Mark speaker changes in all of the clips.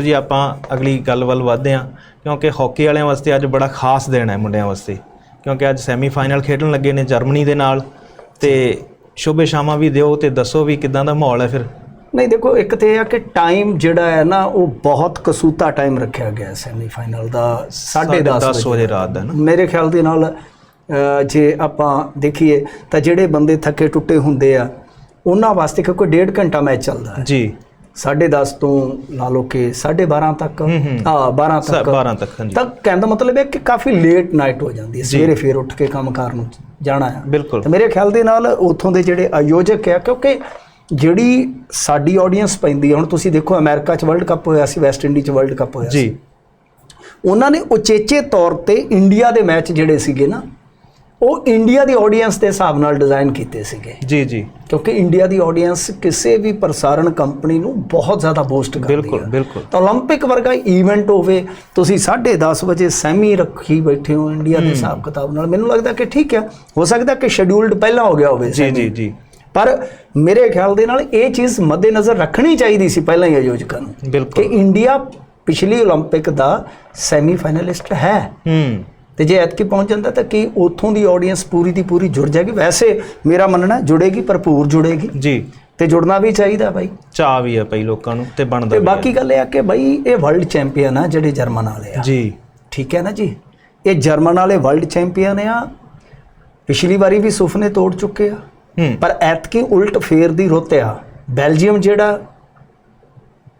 Speaker 1: ਜੀ ਆਪਾਂ ਅਗਲੀ ਗੱਲ ਵੱਲ ਵਧਦੇ ਹਾਂ ਕਿਉਂਕਿ ਹਾਕੀ ਵਾਲਿਆਂ ਵਾਸਤੇ ਅੱਜ ਬੜਾ ਖਾਸ ਦਿਨ ਹੈ ਮੁੰਡਿਆਂ ਵਾਸਤੇ। ਕਿਉਂਕਿ ਅੱਜ ਸੈਮੀਫਾਈਨਲ ਖੇਡਣ ਲੱਗੇ ਨੇ ਜਰਮਨੀ ਦੇ ਨਾਲ ਤੇ ਸ਼ੁਭੇ ਸ਼ਾਮਾਂ ਵੀ ਦਿਓ ਤੇ ਦੱਸੋ ਵੀ ਕਿਦਾਂ ਦਾ ਮਾਹੌਲ ਹੈ ਫਿਰ।
Speaker 2: ਨਹੀਂ ਦੇਖੋ ਇੱਕ ਤੇ ਇਹ ਆ ਕਿ ਟਾਈਮ ਜਿਹੜਾ ਹੈ ਨਾ ਉਹ ਬਹੁਤ ਕਸੂਤਾ ਟਾਈਮ ਰੱਖਿਆ ਗਿਆ ਸੈਮੀਫਾਈਨਲ ਦਾ 10:30
Speaker 1: 10 ਵਜੇ। ਰਾਤ ਦਾ ਨਾ।
Speaker 2: ਮੇਰੇ ਖਿਆਲ ਦੇ ਨਾਲ ਜੇ ਆਪਾਂ ਦੇਖੀਏ ਤਾਂ ਜਿਹੜੇ ਬੰਦੇ ਥੱਕੇ ਟੁੱਟੇ ਹੁੰਦੇ ਆ ਉਹਨਾਂ ਵਾਸਤੇ ਕਿਉਂਕਿ ਡੇਢ ਘੰਟਾ ਮੈਚ ਚੱਲਦਾ ਹੈ।
Speaker 1: ਜੀ।
Speaker 2: 10:30 ਤੋਂ ਲਾ ਲਓ ਕਿ 12:30 ਤੱਕ।
Speaker 1: ਹੂੰ, ਹੂੰ।
Speaker 2: ਹਾਂ 12 ਤੱਕ।
Speaker 1: 12 ਤੱਕ ਹਾਂਜੀ।
Speaker 2: ਤਾਂ ਕਹਿਣ ਦਾ ਮਤਲਬ ਹੈ ਕਿ ਕਾਫੀ ਲੇਟ ਨਾਈਟ ਹੋ ਜਾਂਦੀ ਹੈ। ਸਵੇਰੇ ਫੇਰ ਉੱਠ ਕੇ ਕੰਮ ਕਰਨ ਨੂੰ ਜਾਣਾ ਹੈ।
Speaker 1: ਬਿਲਕੁਲ।
Speaker 2: ਤੇ ਮੇਰੇ ਖਿਆਲ ਦੇ ਨਾਲ ਉਥੋਂ ਦੇ ਜਿਹੜੇ ਆਯੋਜਕ ਆ ਕਿਉਂਕਿ ਜਿਹੜੀ ਸਾਡੀ ਆਡੀਅנס ਪੈਂਦੀ ਹੈ ਹੁਣ ਤੁਸੀਂ ਦੇਖੋ ਅਮਰੀਕਾ 'ਚ ਵਰਲਡ ਕੱਪ ਹੋਇਆ ਸੀ ਵੈਸਟ ਇੰਡੀ 'ਚ ਵਰਲਡ ਕੱਪ ਹੋਇਆ ਸੀ।
Speaker 1: ਜੀ
Speaker 2: ਉਹਨਾਂ ਨੇ ਉਚੇਚੇ ਤੌਰ ਤੇ ਇੰਡੀਆ ਦੇ ਮੈਚ ਜਿਹੜੇ ਸੀਗੇ ਨਾ ਉਹ ਇੰਡੀਆ ਦੀ ਆਡੀਅנס ਦੇ ਹਿਸਾਬ ਨਾਲ ਡਿਜ਼ਾਈਨ ਕੀਤੇ ਸੀਗੇ।
Speaker 1: ਜੀ ਜੀ।
Speaker 2: ਕਿਉਂਕਿ ਇੰਡੀਆ ਦੀ ਆਡੀਅנס ਕਿਸੇ ਵੀ ਪ੍ਰਸਾਰਣ ਕੰਪਨੀ ਨੂੰ ਬਹੁਤ ਜ਼ਿਆਦਾ ਬੂਸਟ ਕਰਦੀ ਹੈ
Speaker 1: ਬਿਲਕੁਲ ਬਿਲਕੁਲ।
Speaker 2: ਤਾਂ 올림픽 ਵਰਗਾ ਈਵੈਂਟ ਹੋਵੇ ਤੁਸੀਂ 10:30 ਵਜੇ ਸੈਮੀ ਰੱਖੀ ਬੈਠੇ ਹੋ ਇੰਡੀਆ ਦੇ ਹਿਸਾਬ ਕਿਤਾਬ ਨਾਲ। ਮੈਨੂੰ ਲੱਗਦਾ ਕਿ ਠੀਕ ਹੈ ਹੋ ਸਕਦਾ ਕਿ ਸ਼ਡਿਊਲਡ ਪਹਿਲਾਂ ਹੋ ਗਿਆ ਹੋਵੇ
Speaker 1: ਜੀ ਜੀ ਜੀ।
Speaker 2: ਪਰ ਮੇਰੇ ਖਿਆਲ ਦੇ ਨਾਲ ਇਹ ਚੀਜ਼ ਮੱਦੇਨਜ਼ਰ ਰੱਖਣੀ ਚਾਹੀਦੀ ਸੀ ਪਹਿਲਾਂ ਹੀ ਆਯੋਜਕਾਂ ਨੂੰ। ਕਿ ਇੰਡੀਆ ਪਿਛਲੀ 올림픽 ਦਾ ਸੈਮੀ ਫਾਈਨਲਿਸਟ ਹੈ।
Speaker 1: ਹੂੰ।
Speaker 2: ਤੇ ਜੇ ਐਤਕੀ ਪਹੁੰਚ ਜਾਂਦਾ ਤਾਂ ਕੀ ਉਥੋਂ ਦੀ ਆਡੀਅנס ਪੂਰੀ ਦੀ ਪੂਰੀ ਜੁੜ ਜਾਏਗੀ? ਵੈਸੇ ਮੇਰਾ ਮੰਨਣਾ ਜੁੜੇਗੀ ਭਰਪੂਰ ਜੁੜੇਗੀ।
Speaker 1: ਜੀ।
Speaker 2: ਤੇ ਜੁੜਨਾ ਵੀ ਚਾਹੀਦਾ ਬਾਈ।
Speaker 1: ਚਾਹ ਵੀ ਹੈ ਪਈ ਲੋਕਾਂ ਨੂੰ ਤੇ ਬਣਦਾ
Speaker 2: ਤੇ ਬਾਕੀ ਗੱਲ ਇਹ ਆ ਕਿ ਬਾਈ ਇਹ ਵਰਲਡ ਚੈਂਪੀਅਨ ਆ ਜਿਹੜੇ ਜਰਮਨ ਵਾਲੇ। ਆ।
Speaker 1: ਜੀ।
Speaker 2: ਠੀਕ ਹੈ ਨਾ ਜੀ? ਇਹ ਜਰਮਨ ਵਾਲੇ ਵਰਲਡ ਚੈਂਪੀਅਨ ਆ। ਪਿਛਲੀ ਵਾਰੀ ਵੀ ਸੁਪਨੇ ਤੋੜ ਚੁੱਕੇ ਆ। ਪਰ ਐਤਕੀ ਉਲਟ ਫੇਰ ਦੀ ਰੁੱਤ ਆ। ਬੈਲਜੀਅਮ ਜਿਹੜਾ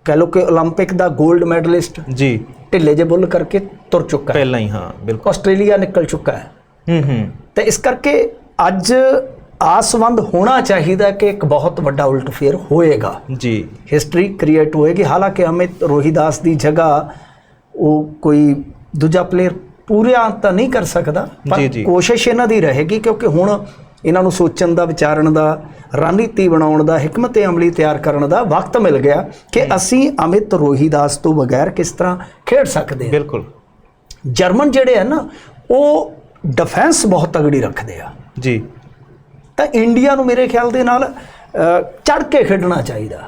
Speaker 2: ਕਹ ਲੋ ਕਿ 올림픽 ਦਾ 골ਡ ਮੈਡਲਿਸਟ
Speaker 1: ਜੀ।
Speaker 2: ਢਿੱਲੇ ਜੇ ਬੁੱਲ ਕਰਕੇ ਤੁਰ ਚੁੱਕਾ ਹੈ।
Speaker 1: ਪਹਿਲਾਂ ਹੀ ਹਾਂ ਬਿਲਕੁਲ।
Speaker 2: ਆਸਟ੍ਰੇਲੀਆ ਨਿਕਲ ਚੁੱਕਾ ਹੈ।
Speaker 1: ਹੂੰ ਹੂੰ।
Speaker 2: ਤੇ ਇਸ ਕਰਕੇ ਅੱਜ ਆਸਵੰਦ ਹੋਣਾ ਚਾਹੀਦਾ ਕਿ ਇੱਕ ਬਹੁਤ ਵੱਡਾ ਉਲਟ ਫੇਰ ਹੋਏਗਾ।
Speaker 1: ਜੀ।
Speaker 2: ਹਿਸਟਰੀ ਕ੍ਰੀਏਟ ਹੋਏਗੀ। ਹਾਲਾਂਕਿ ਅਮਿਤ ਰੋਹੀਦਾਸ ਦੀ ਜਗ੍ਹਾ ਉਹ ਕੋਈ ਦੂਜਾ ਪਲੇਅਰ ਪੂਰਿਆਂ ਤਾਂ ਨਹੀਂ ਕਰ ਸਕਦਾ ਪਰ ਕੋਸ਼ਿਸ਼ ਇਹਨਾਂ ਦੀ ਰਹੇਗੀ ਕਿਉਂਕਿ ਹੁਣ ਇਹਨਾਂ ਨੂੰ ਸੋਚਣ ਦਾ ਵਿਚਾਰਨ ਦਾ ਰਣਨੀਤੀ ਬਣਾਉਣ ਦਾ ਹਕਮਤ ਅਮਲੀ ਤਿਆਰ ਕਰਨ ਦਾ ਵਕਤ ਮਿਲ ਗਿਆ ਕਿ ਅਸੀਂ ਅਮਿਤ ਰੋਹੀਦਾਸ ਤੋਂ ਬਗੈਰ ਕਿਸ ਤਰ੍ਹਾਂ ਖੇਡ ਸਕਦੇ ਹਾਂ।
Speaker 1: ਬਿਲਕੁਲ।
Speaker 2: ਜਰਮਨ ਜਿਹੜੇ ਆ ਨਾ ਉਹ ਡਿਫੈਂਸ ਬਹੁਤ ਤਗੜੀ ਰੱਖਦੇ ਆ।
Speaker 1: ਜੀ।
Speaker 2: ਤਾਂ ਇੰਡੀਆ ਨੂੰ ਮੇਰੇ ਖਿਆਲ ਦੇ ਨਾਲ ਚੜ ਕੇ ਖੇਡਣਾ ਚਾਹੀਦਾ।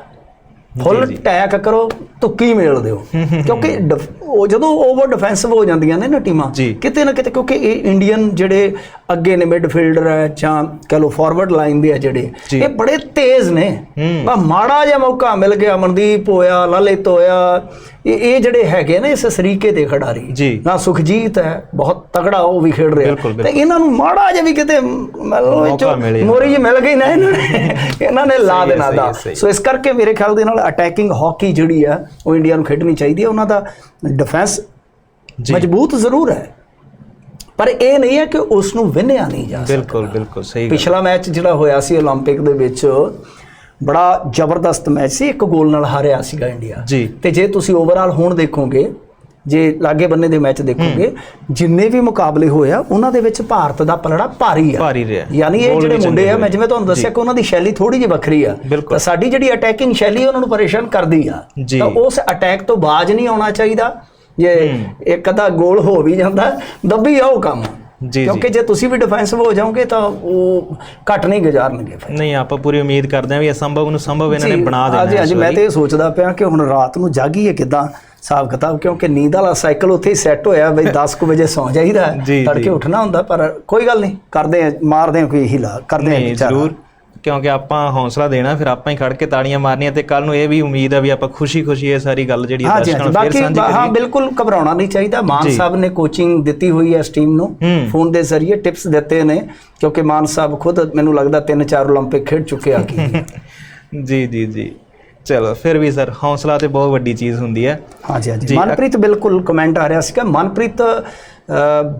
Speaker 2: ਫੁੱਲ
Speaker 1: ਜੀ।
Speaker 2: ਅਟੈਕ ਕਰੋ ਤੁੱਕੀ ਮੇਲ ਦਿਓ। ਕਿਉਂਕਿ ਉਹ ਜਦੋਂ ਓਵਰ ਡਿਫੈਂਸਿਵ ਹੋ ਜਾਂਦੀਆਂ ਨੇ ਨਾ ਟੀਮਾਂ। ਕਿਤੇ ਨਾ ਕਿਤੇ ਕਿਉਂਕਿ ਇਹ ਇੰਡੀਅਨ ਜਿਹੜੇ ਅੱਗੇ ਨੇ ਮਿਡਫੀਲਡਰ ਹੈ ਜਾਂ ਕਹ ਲੋ ਫਾਰਵਰਡ ਲਾਈਨ ਦੇ ਆ ਜਿਹੜੇ। ਇਹ ਬੜੇ ਤੇਜ਼ ਨੇ। ਬਾ ਮਾੜਾ ਜਿਹਾ ਮੌਕਾ ਮਿਲ ਗਿਆ ਮਨਦੀਪ ਹੋਇਆ ਲਲਿਤ ਹੋਇਆ। ਇਹ ਇਹ ਜਿਹੜੇ ਹੈਗੇ ਨੇ ਇਸ ਸਰੀਕੇ ਦੇ ਖਿਡਾਰੀ। ਨਾ ਸੁਖਜੀਤ ਹੈ ਬਹੁਤ ਤਗੜਾ ਉਹ ਵੀ ਖੇਡ ਰਿਹਾ। ਤੇ ਇਹਨਾਂ ਨੂੰ ਮਾੜਾ ਜਿਹਾ ਵੀ ਕਿਤੇ ਮਤਲਬ
Speaker 1: ਮੌਕਾ ਮਿਲੇ।
Speaker 2: ਮੋਰੀ ਜੀ ਮਿਲ ਗਈ ਨਾ ਇਹਨਾਂ ਨੇ। ਇਹਨਾਂ ਨੇ ਲਾ ਦੇਣਾ ਦਾ। ਸੋ ਇਸ ਕਰਕੇ ਮੇਰੇ ਖਿਆਲ ਦੇ ਨਾਲ ਅਟੈਕਿੰਗ ਹਾਕੀ ਜਿਹੜੀ ਆ ਉਹ ਇੰਡੀਆ ਨੂੰ ਖੇਡਣੀ ਚਾਹੀਦੀ ਹੈ। ਉਹਨਾਂ ਦਾ ਡਿਫੈਂਸ ਮਜ਼ਬੂਤ ਜ਼ਰੂਰ ਹੈ। ਪਰ ਇਹ ਨਹੀਂ ਹੈ ਕਿ ਉਸ ਨੂੰ ਵਿਨਿਆ ਨਹੀਂ ਜਾ ਸਕਦਾ
Speaker 1: ਬਿਲਕੁਲ ਬਿਲਕੁਲ ਸਹੀ ਗੱਲ
Speaker 2: ਪਿਛਲਾ ਮੈਚ ਜਿਹੜਾ ਹੋਇਆ ਸੀ 올림픽 ਦੇ ਵਿੱਚ ਬੜਾ ਜ਼ਬਰਦਸਤ ਮੈਚ ਸੀ ਇੱਕ ਗੋਲ ਨਾਲ ਹਾਰਿਆ ਸੀਗਾ ਇੰਡੀਆ
Speaker 1: ਜੀ
Speaker 2: ਤੇ ਜੇ ਤੁਸੀਂ ਓਵਰਆਲ ਹੁਣ ਦੇਖੋਗੇ ਜੇ ਲਾਗੇ ਬੰਨੇ ਦੇ ਮੈਚ ਦੇਖੋਗੇ ਜਿੰਨੇ ਵੀ ਮੁਕਾਬਲੇ ਹੋਇਆ ਉਹਨਾਂ ਦੇ ਵਿੱਚ ਭਾਰਤ ਦਾ ਪਲੜਾ ਭਾਰੀ ਆ
Speaker 1: ਭਾਰੀ ਰਿਹਾ
Speaker 2: ਯਾਨੀ ਇਹ
Speaker 1: ਗੋਲ
Speaker 2: ਜਿਹੜੇ
Speaker 1: ਵੀ
Speaker 2: ਮੁੰਡੇ
Speaker 1: ਚੰਗੇ
Speaker 2: ਆ ਮੈਂ
Speaker 1: ਹੋਏ।
Speaker 2: ਜਿਵੇਂ ਤੁਹਾਨੂੰ ਦੱਸਿਆ ਕਿ ਉਹਨਾਂ ਦੀ ਸ਼ੈਲੀ ਥੋੜੀ ਜਿਹੀ ਵੱਖਰੀ ਆ
Speaker 1: ਬਿਲਕੁਲ।
Speaker 2: ਤਾਂ ਸਾਡੀ ਜਿਹੜੀ ਅਟੈਕਿੰਗ ਸ਼ੈਲੀ ਉਹਨਾਂ ਨੂੰ ਪਰੇਸ਼ਾਨ ਕਰਦੀ ਆ
Speaker 1: ਜੀ।
Speaker 2: ਤਾਂ ਉਸ ਅਟੈਕ ਤੋਂ ਬਾਜ ਨਹੀਂ ਆਉਣਾ ਚਾਹੀਦਾ ਜੇ ਇੱਕ ਅੱਧਾ ਗੋਲ ਹੋ ਵੀ ਜਾਂਦਾ ਦੱਬੀ ਆਓ ਕੰਮ
Speaker 1: ਜੀ ਜੀ
Speaker 2: ਕਿਉਂਕਿ ਜੇ ਤੁਸੀਂ ਵੀ ਡਿਫੈਂਸਿਵ ਹੋ ਜਾਓਗੇ ਤਾਂ ਉਹ ਘੱਟ ਨਹੀਂ ਗੁਜ਼ਾਰਨਗੇ ਫਿਰ
Speaker 1: ਨਹੀਂ ਆਪਾਂ ਪੂਰੀ ਉਮੀਦ ਕਰਦੇ ਹਾਂ ਵੀ ਅਸੰਭਵ ਨੂੰ ਸੰਭਵ ਇਹਨਾਂ ਨੇ ਬਣਾ ਦੇਣਾ
Speaker 2: ਹਾਂਜੀ
Speaker 1: ਹੈ
Speaker 2: ਹਾਂਜੀ
Speaker 1: ਇਸ
Speaker 2: ਮੈਂ। ਤੇ ਇਹ ਸੋਚਦਾ ਪਿਆ ਕਿ ਹੁਣ ਰਾਤ ਨੂੰ ਜਾਗੀਏ ਕਿਦਾਂ ਹਿਸਾਬ ਕਿਤਾਬ ਕਿਉਂਕਿ ਨੀਂਦ ਵਾਲਾ ਸਾਈਕਲ ਉੱਥੇ ਹੀ ਸੈੱਟ ਹੋਇਆ ਬਈ 10 ਕੁ ਵਜੇ ਸੌਂ ਜਾਈਦਾ।
Speaker 1: ਜੀ,
Speaker 2: ਤੜਕੇ
Speaker 1: ਜੀ।
Speaker 2: ਉੱਠਣਾ ਹੁੰਦਾ ਪਰ ਕੋਈ ਗੱਲ ਨਹੀਂ ਕਰਦੇ ਆ ਮਾਰਦੇ ਆ ਕੋਈ ਹੀਲਾ ਕਰਦੇ ਆ ਵਿਚਾਰਾ।
Speaker 1: ਜ਼ਰੂਰ ਕਿਉਂਕਿ ਆਪਾਂ ਹੌਸਲਾ ਦੇਣਾ ਫਿਰ ਆਪਾਂ ਹੀ ਖੜ ਕੇ ਤਾੜੀਆਂ ਮਾਰਨੀਆਂ ਤੇ ਕੱਲ ਨੂੰ ਇਹ ਵੀ ਉਮੀਦ ਆ ਵੀ ਆਪਾਂ ਖੁਸ਼ੀ-ਖੁਸ਼ੀ ਇਹ ਸਾਰੀ ਗੱਲ ਜਿਹੜੀ ਹੈ
Speaker 2: ਹਾਂਜੀ
Speaker 1: ਦਰਸ਼ਕਾਂ
Speaker 2: ਹਾਂਜੀ
Speaker 1: ਨੂੰ ਫਿਰ
Speaker 2: ਬਾਕੀ
Speaker 1: ਸਾਂਝੀ
Speaker 2: ਹਾਂ
Speaker 1: ਕਰੀਏ
Speaker 2: ਬਿਲਕੁਲ ਘਬਰਾਉਣਾ ਨਹੀਂ ਚਾਹੀਦਾ ਮਾਨ
Speaker 1: ਜੀ।
Speaker 2: ਸਾਹਿਬ ਨੇ ਕੋਚਿੰਗ ਦਿੱਤੀ ਹੋਈ ਹੈ ਇਸ ਟੀਮ ਨੂੰ
Speaker 1: ਹੂੰ।
Speaker 2: ਫੋਨ ਦੇ ਜ਼ਰੀਏ ਟਿਪਸ ਦਿੱਤੇ ਨੇ ਕਿਉਂਕਿ ਮਾਨ ਸਾਹਿਬ ਖੁਦ ਮੈਨੂੰ ਲੱਗਦਾ ਤਿੰਨ ਚਾਰ 올림픽 ਖੇਡ ਚੁੱਕੇ ਆ ਕੀ
Speaker 1: ਜੀ ਜੀ ਜੀ ਚਲੋ ਫਿਰ ਵੀ ਸਰ ਹੌਸਲਾ ਤੇ ਬਹੁਤ ਵੱਡੀ ਚੀਜ਼ ਹੁੰਦੀ ਹੈ।
Speaker 2: ਹਾਂਜੀ ਹਾਂਜੀ। ਮਨਪ੍ਰੀਤ ਬਿਲਕੁਲ ਕਮੈਂਟ ਆ ਰਿਹਾ ਸੀਗਾ। ਮਨਪ੍ਰੀਤ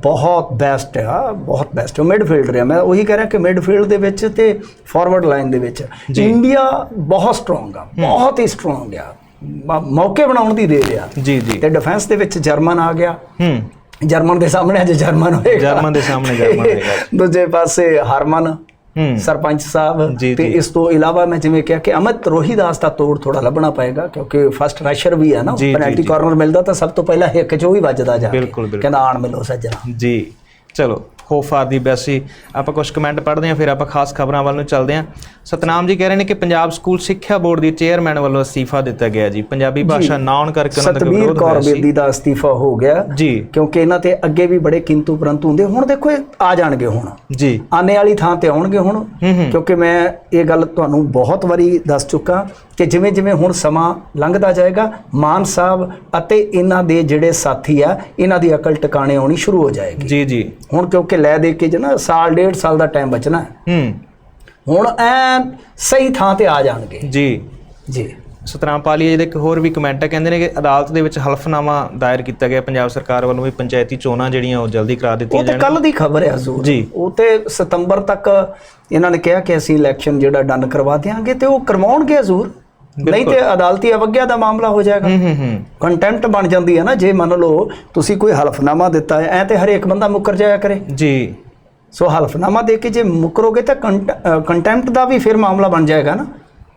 Speaker 2: ਬਹੁਤ ਬੈਸਟ ਆ ਬਹੁਤ ਬੈਸਟ ਹੈ ਮਿਡਫੀਲਡਰ ਆ ਮੈਂ ਉਹੀ ਕਹਿ ਰਿਹਾ ਕਿ ਮਿਡਫੀਲਡ ਦੇ ਵਿੱਚ ਤੇ ਫਾਰਵਰਡ ਲਾਈਨ ਦੇ ਵਿੱਚ। ਇੰਡੀਆ ਬਹੁਤ ਸਟਰੋਂਗ ਆ ਬਹੁਤ ਹੀ ਸਟਰੋਂਗ ਆ। ਮੌਕੇ ਬਣਾਉਣ ਦੀ ਦੇ ਰਿਹਾ
Speaker 1: ਜੀ ਜੀ।
Speaker 2: ਤੇ ਡਿਫੈਂਸ ਦੇ ਵਿੱਚ ਜਰਮਨ ਆ ਗਿਆ।
Speaker 1: ਹੂੰ।
Speaker 2: ਜਰਮਨ ਦੇ ਸਾਹਮਣੇ ਅੱਜ ਜਰਮਨ ਹੋਏਗਾ।
Speaker 1: ਜਰਮਨ ਦੇ ਸਾਹਮਣੇ ਜਰਮਨ ਹੋਏਗਾ।
Speaker 2: ਦੂਜੇ ਪਾਸੇ ਹਰਮਨ। ਸਰਪੰਚ ਸਾਹਿਬ ਤੇ। ਇਸ ਤੋਂ ਇਲਾਵਾ ਮੈਂ ਜਿਵੇਂ ਕਿਹਾ ਕਿ ਅਮਿਤ ਰੋਹੀਦਾਸ ਦਾ ਤੋੜ ਥੋੜਾ ਲੱਭਣਾ ਪਏਗਾ ਕਿਉਂਕਿ ਫਸਟ ਰੈਸ਼ਰ ਵੀ ਹੈ ਨਾ ਪੈਨਲਟੀ। ਕਾਰਨਰ ਮਿਲਦਾ ਤਾਂ ਸਭ ਤੋਂ ਪਹਿਲਾਂ ਹਿੱਕ 'ਚ ਹੀ ਵੱਜਦਾ ਜਾ ਕੇ। ਕਹਿੰਦਾ ਆਣ ਮਿਲੋ ਸੱਜਣਾ
Speaker 1: ਜੀ ਚਲੋ ਹੋਪ ਫਾਰ ਦੀ ਬੈਸੀ ਆਪਾਂ ਕੁਝ ਕਮੈਂਟ ਪੜ੍ਹਦੇ ਹਾਂ ਫਿਰ ਆਪਾਂ ਖਾਸ ਖਬਰਾਂ ਵੱਲ ਨੂੰ ਚੱਲਦੇ ਹਾਂ। ਸਤਨਾਮ ਜੀ ਕਹਿ ਰਹੇ ਨੇ ਕਿ ਪੰਜਾਬ ਸਕੂਲ ਸਿੱਖਿਆ ਬੋਰਡ ਦੀ ਚੇਅਰਮੈਨ ਵੱਲੋਂ ਅਸਤੀਫਾ ਦਿੱਤਾ ਗਿਆ ਜੀ। ਪੰਜਾਬੀ ਭਾਸ਼ਾ ਨਾ ਆਉਣ ਕਰਕੇ ਉਹਨਾਂ ਦਾ
Speaker 2: ਸਤਵੀਰ
Speaker 1: ਵਿਰੋਧ ਹੋਇਆ ਸੀ।
Speaker 2: ਬੇਦੀ ਦਾ ਅਸਤੀਫਾ ਹੋ ਗਿਆ।
Speaker 1: ਜੀ।
Speaker 2: ਕਿਉਂਕਿ ਇਹਨਾਂ ਤੇ ਅੱਗੇ ਵੀ ਬੜੇ ਕਿੰਤੂ ਪਰੰਤੂ ਹੁੰਦੇ। ਹੁਣ ਦੇਖੋ ਇਹ ਆ ਜਾਣਗੇ ਹੁਣ।
Speaker 1: ਜੀ।
Speaker 2: ਆਨੇ ਵਾਲੀ ਥਾਂ ਤੇ ਆਉਣਗੇ ਹੁਣ। ਕਿਉਂਕਿ ਮੈਂ ਇਹ ਗੱਲ ਤੁਹਾਨੂੰ ਬਹੁਤ ਵਾਰੀ ਦੱਸ ਚੁੱਕਾ ਕਿ ਜਿਵੇਂ ਜਿਵੇਂ ਹੁਣ ਸਮਾਂ ਲੰਘਦਾ ਜਾਏਗਾ ਮਾਨ ਸਾਹਿਬ ਅਤੇ ਇਹਨਾਂ ਦੇ ਜਿਹੜੇ ਸਾਥੀ ਆ ਇਹਨਾਂ ਦੀ ਅਕਲ ਟਿਕਾਣੇ ਆਉਣੀ ਸ਼ੁਰੂ ਹੋ ਜਾਏਗੀ।
Speaker 1: ਜੀ ਜੀ।
Speaker 2: ਹੁਣ ਕਿਉਂਕਿ ਲੈ ਦੇ ਕੇ ਜਨਾ ਸਾਲ ਡੇਢ ਸਾਲ ਦਾ ਟਾਈਮ ਬਚਣਾ ਹੈ। ਹੁਣ ਐ ਸਹੀ ਥਾਂ ਤੇ ਆ ਜਾਣਗੇ।
Speaker 1: ਜੀ।
Speaker 2: ਜੀ।
Speaker 1: ਸਤਨਾਮ ਪਾਲੀਆ ਜੀ ਦਾ ਇੱਕ ਹੋਰ ਵੀ ਕਮੈਂਟ ਹੈ ਕਹਿੰਦੇ ਨੇ ਕਿ ਅਦਾਲਤ ਦੇ ਵਿੱਚ ਹਲਫਨਾਮਾ ਦਾਇਰ ਕੀਤਾ ਗਿਆ। ਪੰਜਾਬ ਸਰਕਾਰ ਵੱਲੋਂ ਵੀ ਪੰਚਾਇਤੀ ਚੋਣਾਂ ਜਿਹੜੀਆਂ ਉਹ ਜਲਦੀ ਕਰਾ
Speaker 2: ਉਹ
Speaker 1: ਦਿੱਤੀਆਂ
Speaker 2: ਤੇ
Speaker 1: ਜਾਣ
Speaker 2: ਕੱਲ ਦੀ ਖਬਰ ਹੈ ਹਜ਼ੂਰ।
Speaker 1: ਜੀ।
Speaker 2: ਉਹ ਤੇ ਸਤੰਬਰ ਤੱਕ ਇਹਨਾਂ ਨੇ ਕਿਹਾ ਕਿ ਅਸੀਂ ਇਲੈਕਸ਼ਨ ਜਿਹੜਾ ਡਨ ਕਰਵਾ ਦਿਆਂਗੇ ਤੇ ਉਹ ਕਰਵਾਉਣਗੇ ਹਜ਼ੂਰ। ਨਹੀਂ ਤੇ ਅਦਾਲਤੀ ਅਵਗਿਆ ਦਾ ਮਾਮਲਾ ਹੋ ਜਾਏਗਾ।
Speaker 1: ਹੂੰ ਹੂੰ ਹੂੰ।
Speaker 2: ਕੰਟੈਂਪਟ ਬਣ ਜਾਂਦੀ ਹੈ ਨਾ ਜੇ ਮੰਨ ਲਓ ਤੁਸੀਂ ਕੋਈ ਹਲਫਨਾਮਾ ਦਿੱਤਾ ਹੈ ਐ ਤੇ ਹਰੇਕ ਬੰਦਾ ਮੁੱਕਰ ਜਾਇਆ ਕਰੇ।
Speaker 1: ਜੀ।
Speaker 2: ਸੋ ਹਲਫਨਾਮਾ ਦੇ ਕੇ ਜੇ ਮੁੱਕਰੋਗੇ ਤਾਂ ਕੰਟੈਂਪਟ ਦਾ ਵੀ ਫਿਰ ਮਾਮਲਾ ਬਣ ਜਾਏਗਾ ਨਾ।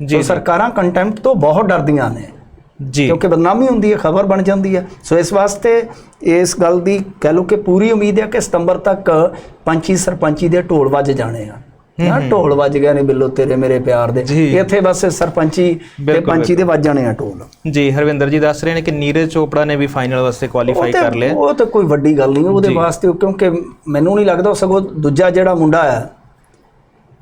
Speaker 1: ਜੀ,
Speaker 2: ਸਰਕਾਰਾਂ ਕੰਟੈਂਪਟ ਤੋਂ ਬਹੁਤ ਡਰਦੀਆਂ ਨੇ।
Speaker 1: ਜੀ।
Speaker 2: ਕਿਉਂਕਿ ਬਦਨਾਮੀ ਹੁੰਦੀ ਹੈ ਖਬਰ ਬਣ ਜਾਂਦੀ ਹੈ। ਸੋ ਇਸ ਵਾਸਤੇ ਇਸ ਗੱਲ ਦੀ ਕਹਿ ਲਓ ਕਿ ਪੂਰੀ ਉਮੀਦ ਹੈ ਕਿ ਸਤੰਬਰ ਤੱਕ ਪੰਚੀ ਸਰਪੰਚੀ ਦੇ ਢੋਲ ਵੱਜ ਜਾਣੇ ਆ। ਨਾ ਢੋਲ ਵੱਜ ਗਏ ਨੇ ਬਿੱਲੋ ਤੇਰੇ ਮੇਰੇ ਪਿਆਰ ਦੇ। ਇੱਥੇ ਬਸ ਸਰਪੰਚੀ ਤੇ ਪੰਚੀ ਦੇ ਵੱਜ ਜਾਣੇ ਆ ਢੋਲ।
Speaker 1: ਜੀ ਹਰਵਿੰਦਰ ਜੀ ਦੱਸ ਰਹੇ ਨੇ ਕਿ ਨੀਰਜ ਚੋਪੜਾ ਨੇ ਵੀ ਫਾਈਨਲ ਵਾਸਤੇ ਕੁਆਲੀਫਾਈ ਕਰ ਲਿਆ।
Speaker 2: ਉਹ ਤਾਂ ਕੋਈ ਵੱਡੀ ਗੱਲ ਨਹੀਂ ਉਹਦੇ ਵਾਸਤੇ ਕਿਉਂਕਿ ਮੈਨੂੰ ਨਹੀਂ ਲੱਗਦਾ ਸਗੋਂ ਦੂਜਾ ਜਿਹੜਾ ਮੁੰਡਾ ਆ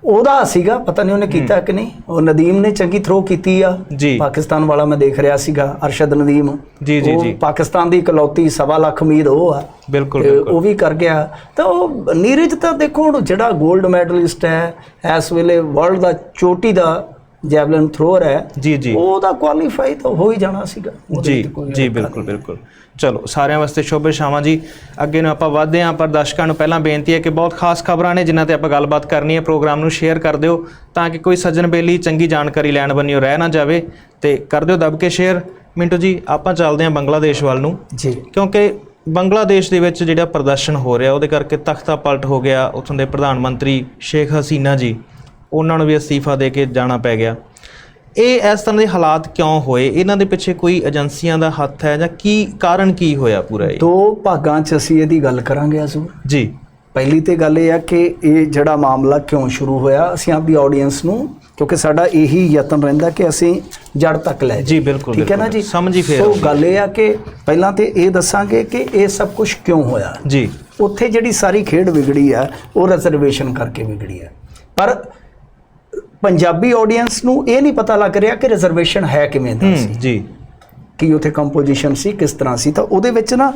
Speaker 2: ਉਹਦਾ ਸੀਗਾ ਪਤਾ ਨਹੀਂ ਉਹਨੇ ਕੀਤਾ ਕਿ ਨਹੀਂ। ਉਹ ਨਦੀਮ ਨੇ ਚੰਗੀ ਥਰੋ ਕੀਤੀ ਆ।
Speaker 1: ਜੀ।
Speaker 2: ਪਾਕਿਸਤਾਨ ਵਾਲਾ ਮੈਂ ਦੇਖ ਰਿਹਾ ਸੀਗਾ ਅਰਸ਼ਦ ਨਦੀਮ।
Speaker 1: ਜੀ, ਜੀ,
Speaker 2: ਉਹ
Speaker 1: ਜੀ।
Speaker 2: ਪਾਕਿਸਤਾਨ ਦੀ ਇਕਲੌਤੀ ਸਵਾ ਲੱਖ ਉਮੀਦ ਉਹ ਆ।
Speaker 1: ਬਿਲਕੁਲ
Speaker 2: ਤੇ
Speaker 1: ਬਿਲਕੁਲ।
Speaker 2: ਉਹ ਵੀ ਕਰ ਗਿਆ। ਤਾਂ ਉਹ ਨੀਰਜ ਤਾਂ ਦੇਖੋ ਹੁਣ ਜਿਹੜਾ 골ਡ ਮੈਡਲਿਸਟ ਹੈ ਇਸ ਵੇਲੇ ਵਰਲਡ ਦਾ ਚੋਟੀ ਦਾ ਜੈਵਲਿਨ ਥਰੋਅਰ ਹੈ
Speaker 1: ਜੀ ਜੀ।
Speaker 2: ਉਹਦਾ ਕੁਆਲੀਫਾਈ ਤਾਂ ਹੋ ਹੀ ਜਾਣਾ ਸੀਗਾ।
Speaker 1: ਜੀ
Speaker 2: ਤੇ
Speaker 1: ਜੀ ਬਿਲਕੁਲ ਬਿਲਕੁਲ। ਚਲੋ ਸਾਰਿਆਂ ਵਾਸਤੇ ਸ਼ੁਭ ਸ਼ਾਮਾਂ ਜੀ। ਅੱਗੇ ਨੂੰ ਆਪਾਂ ਵਧਦੇ ਹਾਂ ਪਰ ਦਰਸ਼ਕਾਂ ਨੂੰ ਪਹਿਲਾਂ ਬੇਨਤੀ ਹੈ ਕਿ ਬਹੁਤ ਖਾਸ ਖਬਰਾਂ ਨੇ ਜਿਨ੍ਹਾਂ ਤੇ ਆਪਾਂ ਗੱਲਬਾਤ ਕਰਨੀ ਹੈ। ਪ੍ਰੋਗਰਾਮ ਨੂੰ ਸ਼ੇਅਰ ਕਰ ਦਿਓ ਤਾਂ ਕਿ ਕੋਈ ਸੱਜਣ ਬੇਲੀ ਚੰਗੀ ਜਾਣਕਾਰੀ ਲੈਣ ਬੰਨਿਓ ਰਹਿ ਨਾ ਜਾਵੇ ਤੇ ਕਰ ਦਿਓ ਦਬ ਕੇ ਸ਼ੇਅਰ ਮਿੰਟੂ ਜੀ ਆਪਾਂ ਚੱਲਦੇ ਹਾਂ ਬੰਗਲਾਦੇਸ਼ ਵੱਲ ਨੂੰ।
Speaker 2: ਜੀ।
Speaker 1: ਕਿਉਂਕਿ ਬੰਗਲਾਦੇਸ਼ ਦੇ ਵਿੱਚ ਜਿਹੜਾ ਪ੍ਰਦਰਸ਼ਨ ਹੋ ਰਿਹਾ ਉਹਦੇ ਕਰਕੇ ਤਖਤਾ ਪਲਟ ਹੋ ਗਿਆ। ਉੱਥੋਂ ਦੇ ਪ੍ਰਧਾਨ ਮੰਤਰੀ ਸ਼ੇਖ ਹਸੀਨਾ ਜੀ। ਉਹਨਾਂ ਨੂੰ ਵੀ ਅਸਤੀਫਾ ਦੇ ਕੇ ਜਾਣਾ ਪੈ ਗਿਆ। ਇਹ ਇਸ ਤਰ੍ਹਾਂ ਦੇ ਹਾਲਾਤ ਕਿਉਂ ਹੋਏ? ਇਹਨਾਂ ਦੇ ਪਿੱਛੇ ਕੋਈ ਏਜੰਸੀਆਂ ਦਾ ਹੱਥ ਹੈ ਜਾਂ ਕੀ ਕਾਰਨ ਕੀ ਹੋਇਆ ਪੂਰਾ ਇਹ?
Speaker 2: ਦੋ ਭਾਗਾਂ 'ਚ ਅਸੀਂ ਇਹਦੀ ਗੱਲ ਕਰਾਂਗੇ ਅਜ਼ੂਰ
Speaker 1: ਜੀ।
Speaker 2: ਪਹਿਲੀ ਤੇ ਗੱਲ ਇਹ ਆ ਕਿ ਇਹ ਜਿਹੜਾ ਮਾਮਲਾ ਕਿਉਂ ਸ਼ੁਰੂ ਹੋਇਆ ਅਸੀਂ ਆਪਦੀ ਆਡੀਅנס ਨੂੰ ਕਿਉਂਕਿ ਸਾਡਾ ਇਹੀ ਯਤਨ ਰਹਿੰਦਾ ਕਿ ਅਸੀਂ ਜੜ ਤੱਕ ਲੈ
Speaker 1: ਜੀ ਬਿਲਕੁਲ
Speaker 2: ਠੀਕ ਹੈ ਨਾ। ਜੀ?
Speaker 1: ਸਮਝੀ ਫੇਰ
Speaker 2: ਸੋ ਗੱਲ ਇਹ ਆ ਕਿ ਪਹਿਲਾਂ ਤੇ ਇਹ ਦੱਸਾਂਗੇ ਕਿ ਇਹ ਸਭ ਕੁਝ ਕਿਉਂ ਹੋਇਆ।
Speaker 1: ਜੀ।
Speaker 2: ਉੱਥੇ ਜਿਹੜੀ ਸਾਰੀ ਖੇਡ ਵਿਗੜੀ ਆ ਉਹ ਰਿਜ਼ਰਵੇਸ਼ਨ ਕਰਕੇ ਵਿਗੜੀ ਆ। ਪਰ ਪੰਜਾਬੀ ਆਡੀਅנס ਨੂੰ ਇਹ ਨਹੀਂ ਪਤਾ ਲੱਗ ਰਿਹਾ ਕਿ ਰਿਜ਼ਰਵੇਸ਼ਨ ਹੈ ਕਿਵੇਂ ਦਾ ਸੀ।
Speaker 1: ਜੀ।
Speaker 2: ਕੀ ਉੱਥੇ ਕੰਪੋਜੀਸ਼ਨ ਸੀ ਕਿਸ ਤਰ੍ਹਾਂ ਸੀ। ਤਾਂ ਉਹਦੇ ਵਿੱਚ ਨਾ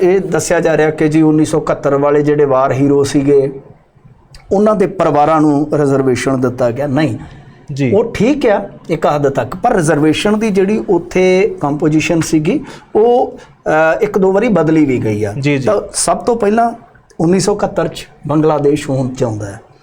Speaker 2: ਇਹ ਦੱਸਿਆ ਜਾ ਰਿਹਾ ਕਿ ਜੀ 1971 ਵਾਲੇ ਜਿਹੜੇ ਵਾਰ ਹੀਰੋ ਸੀਗੇ ਉਹਨਾਂ ਦੇ ਪਰਿਵਾਰਾਂ ਨੂੰ ਰਿਜ਼ਰਵੇਸ਼ਨ ਦਿੱਤਾ ਗਿਆ। ਨਹੀਂ।
Speaker 1: ਜੀ।
Speaker 2: ਉਹ ਠੀਕ ਆ ਇੱਕ ਹੱਦ ਤੱਕ। ਪਰ ਰਿਜ਼ਰਵੇਸ਼ਨ ਦੀ ਜਿਹੜੀ ਉੱਥੇ ਕੰਪੋਜੀਸ਼ਨ ਸੀਗੀ ਉਹ ਇੱਕ ਦੋ ਵਾਰੀ ਬਦਲੀ ਵੀ ਗਈ ਆ। ਤਾਂ ਸਭ ਤੋਂ ਪਹਿਲਾਂ 1971 ਚ ਬੰਗਲਾਦੇਸ਼ ਹੋਂਦ ਚ ਆਉਂਦਾ ਹੈ।